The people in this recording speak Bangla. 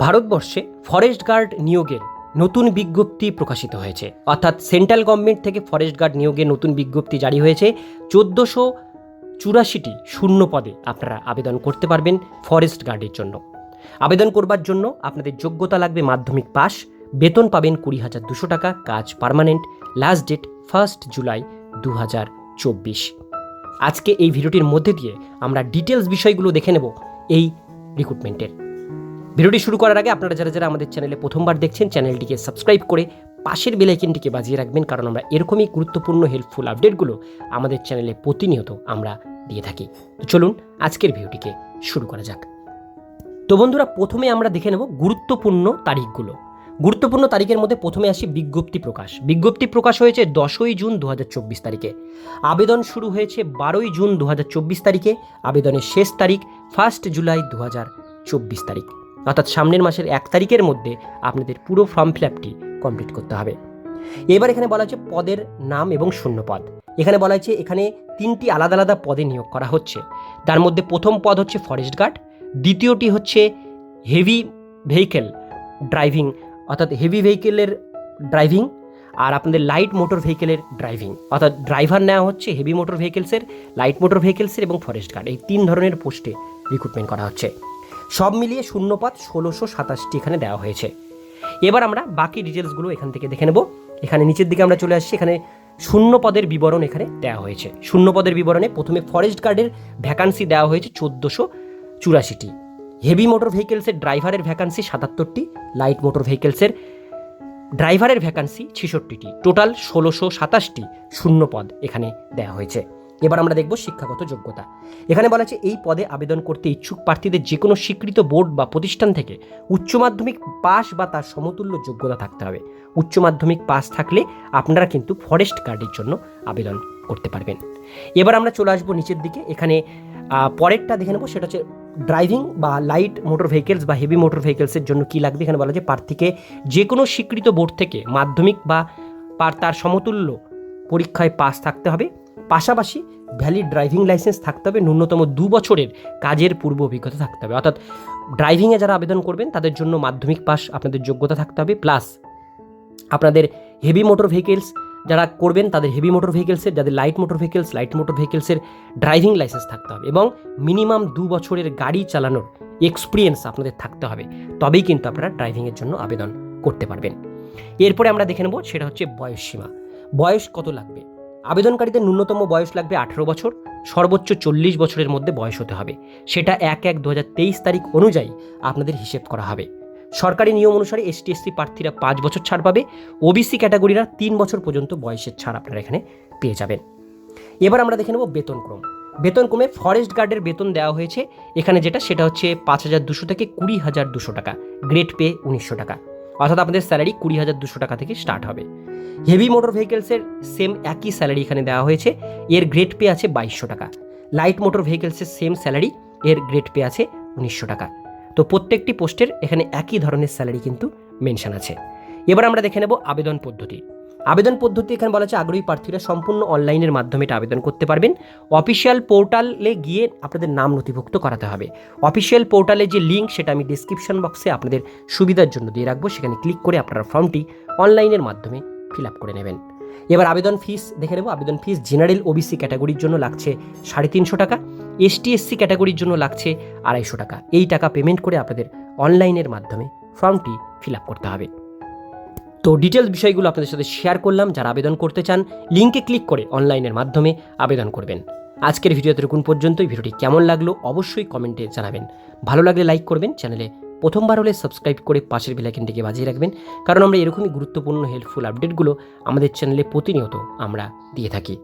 ভারতবর্ষে ফরেস্ট গার্ড নিয়োগের নতুন বিজ্ঞপ্তি প্রকাশিত হয়েছে। অর্থাৎ সেন্ট্রাল গভর্নমেন্ট থেকে ফরেস্ট গার্ড নিয়োগের নতুন বিজ্ঞপ্তি জারি হয়েছে। চোদ্দোশো চুরাশিটি শূন্য পদে আপনারা আবেদন করতে পারবেন ফরেস্ট গার্ডের জন্য। আবেদন করবার জন্য আপনাদের যোগ্যতা লাগবে মাধ্যমিক পাস বেতন পাবেন কুড়ি হাজার দুশো টাকা, কাজ permanent last date first July দু হাজার চব্বিশ। আজকে এই ভিডিওটির মধ্যে দিয়ে আমরা ডিটেলস বিষয়গুলো দেখে নেব এই রিক্রুটমেন্টের ভিডিওটি শুরু করার আগে আপনারা যারা যারা আমাদের চ্যানেলে প্রথমবার দেখছেন, চ্যানেলটিকে সাবস্ক্রাইব করে পাশের বেলাইকেনটিকে বাজিয়ে রাখবেন, কারণ আমরা এরকমই গুরুত্বপূর্ণ হেল্পফুল আপডেটগুলো আমাদের চ্যানেলে প্রতিনিয়ত আমরা দিয়ে থাকি। তো চলুন আজকের ভিডিওটিকে শুরু করা যাক। তো বন্ধুরা, প্রথমে আমরা দেখে নেব গুরুত্বপূর্ণ তারিখগুলো। গুরুত্বপূর্ণ তারিখের মধ্যে প্রথমে আসি বিজ্ঞপ্তি প্রকাশ। বিজ্ঞপ্তি প্রকাশ হয়েছে দশই জুন দু হাজার চব্বিশ তারিখে। আবেদন শুরু হয়েছে বারোই জুন দু হাজার চব্বিশ তারিখে। আবেদনের শেষ তারিখ ফার্স্ট জুলাই দু হাজার চব্বিশ তারিখ। অর্থাৎ সামনের মাসের এক তারিখের মধ্যে আপনাদের পুরো ফর্ম ফিল আপটি কমপ্লিট করতে হবে। এবার এখানে বলা হচ্ছে পদের নাম এবং শূন্য পদ এখানে বলা হচ্ছে এখানে তিনটি আলাদা আলাদা পদে নিয়োগ করা হচ্ছে। তার মধ্যে প্রথম পদ হচ্ছে ফরেস্ট গার্ড দ্বিতীয়টি হচ্ছে হেভি ভেহিকেল ড্রাইভিং অর্থাৎ হেভি ভেহিকেলের ড্রাইভিং আর আপনাদের লাইট মোটর ভেহিকেলের ড্রাইভিং অর্থাৎ ড্রাইভার নেওয়া হচ্ছে হেভি মোটর ভেহিকেলসের লাইট মোটর ভেহিকেলসের এবং ফরেস্ট গার্ড এই তিন ধরনের পোস্টে রিক্রুটমেন্ট করা হচ্ছে। সব মিলিয়ে শূন্যপাত ষোলোশো সাতাশটি এখানে দেওয়া হয়েছে। এবার আমরা বাকি ডিটেলসগুলো এখান থেকে দেখে নেব। এখানে নিচের দিকে আমরা চলে আসছি, এখানে শূন্য পদের বিবরণ এখানে দেওয়া হয়েছে। শূন্য পদের বিবরণে প্রথমে ফরেস্ট গার্ডের ভ্যাকান্সি দেওয়া হয়েছে চোদ্দোশো চুরাশিটি। হেভি মোটর ভেহিকেলসের ড্রাইভারের ভ্যাকান্সি সাতাত্তরটি লাইট মোটর ভেহিকেলসের ড্রাইভারের ভ্যাকান্সি ছেষট্টিটি। টোটাল ষোলোশো সাতাশটি শূন্য পদ এখানে দেওয়া হয়েছে। এবার আমরা দেখব শিক্ষাগত যোগ্যতা। এখানে বলা আছে, এই পদে আবেদন করতে ইচ্ছুক প্রার্থীদের যে কোনো স্বীকৃত বোর্ড বা প্রতিষ্ঠান থেকে উচ্চ মাধ্যমিক পাস বা তার সমতুল্য যোগ্যতা থাকতে হবে। উচ্চ মাধ্যমিক পাস থাকলে আপনারা কিন্তু ফরেস্ট গার্ডের জন্য আবেদন করতে পারবেন। এবার আমরা চলে আসব নিচের দিকে। এখানে পরেরটা দেখে নেব, সেটা হচ্ছে ড্রাইভিং বা লাইট মোটর ভেহিকেলস বা হেভি মোটর ভেহিকেলসের জন্য কী লাগবে। এখানে বলা যে প্রার্থীকে যে কোনো স্বীকৃত বোর্ড থেকে মাধ্যমিক বা তার সমতুল্য পরীক্ষায় পাস থাকতে হবে। পাশাপাশি ভ্যালিড ড্রাইভিং লাইসেন্স থাকতে হবে, ন্যূনতম দু বছরের কাজের পূর্ব অভিজ্ঞতা থাকতে হবে। অর্থাৎ ড্রাইভিংয়ে যারা আবেদন করবেন, তাদের জন্য মাধ্যমিক পাস আপনাদের যোগ্যতা থাকতে হবে প্লাস আপনাদের হেভি মোটর ভেহিকেলস যারা করবেন, তাদের হেভি মোটর ভেহিকেলসের যাদের light motor vehicles light motor ভেহিকেলসের driving licence থাকতে হবে এবং মিনিমাম দু বছরের গাড়ি চালানোর এক্সপিরিয়েন্স আপনাদের থাকতে হবে। তবেই কিন্তু আপনারা ড্রাইভিংয়ের জন্য আবেদন করতে পারবেন। এরপরে আমরা দেখে নেব, সেটা হচ্ছে বয়স সীমা। বয়স কত লাগবে? আবেদনকারীদের ন্যূনতম বয়স লাগবে আঠেরো বছর, সর্বোচ্চ চল্লিশ বছরের মধ্যে বয়স হতে হবে। সেটা এক এক দু তারিখ অনুযায়ী আপনাদের হিসেব করা হবে। সরকারি নিয়ম অনুসারে এসটি এসসি প্রার্থীরা পাঁচ বছর ছাড় পাবে ওবিসি ক্যাটাগরিরা তিন বছর পর্যন্ত বয়সের ছাড় আপনারা এখানে পেয়ে যাবেন। এবার আমরা দেখে নেব বেতনক্রম বেতনক্রমে ফরেস্ট গার্ডের বেতন দেওয়া হয়েছে। এখানে যেটা, সেটা হচ্ছে পাঁচ হাজার দুশো থেকে কুড়ি হাজার দুশো টাকা। গ্রেড পে উনিশশো টাকা। অর্থাৎ আপনাদের স্যালারি কুড়ি হাজার দুশো টাকা থেকে স্টার্ট হবে। হেভি মোটর ভেহিকেলসের সেম একই স্যালারি এখানে দেওয়া হয়েছে, এর গ্রেড পে আছে বাইশশো টাকা। লাইট মোটর ভেহিকেলসের সেম স্যালারি এর গ্রেড পে আছে উনিশশো টাকা। তো প্রত্যেকটি পোস্টের এখানে একই ধরনের স্যালারি কিন্তু মেনশন আছে। এবার আমরা দেখে নেব আবেদন পদ্ধতি। আবেদন পদ্ধতি এখানে বলা আছে আগ্রহী প্রার্থীরা সম্পূর্ণ অনলাইনের মাধ্যমে এটা আবেদন করতে পারবেন। অফিসিয়াল পোর্টালে গিয়ে আপনাদের নাম নথিভুক্ত করাতে হবে। অফিসিয়াল পোর্টালে যে লিঙ্ক, সেটা আমি ডিসক্রিপশন বক্সে আপনাদের সুবিধার জন্য দিয়ে রাখব। সেখানে ক্লিক করে আপনারা ফর্মটি অনলাইনের মাধ্যমে ফিল আপ করে নেবেন। এবার আবেদন ফিস দেখে নেব। আবেদন ফিস জেনারেল ওবিসি ক্যাটাগরির জন্য লাগছে সাড়ে তিনশো টাকা এসটি এসসি ক্যাটাগরির জন্য লাগছে আড়াইশো টাকা। এই টাকা পেমেন্ট করে আপনাদের অনলাইনের মাধ্যমে ফর্মটি ফিল আপ করতে হবে। তো ডিটেলস বিষয়গুলো আপনাদের সাথে শেয়ার করলাম। যারা আবেদন করতে চান লিঙ্কে ক্লিক করে অনলাইনের মাধ্যমে আবেদন করবেন। আজকের ভিডিওতে এরকম পর্যন্তই। ভিডিওটি কেমন লাগল অবশ্যই কমেন্টে জানাবেন। ভালো লাগলে লাইক করবেন। চ্যানেলে প্রথমবার হলে সাবস্ক্রাইব করে পাশের বেলাইকেনটিকে বাজিয়ে রাখবেন। কারণ আমরা এরকমই গুরুত্বপূর্ণ হেল্পফুল আপডেটগুলো আমাদের চ্যানেলে প্রতিনিয়ত আমরা দিয়ে থাকি।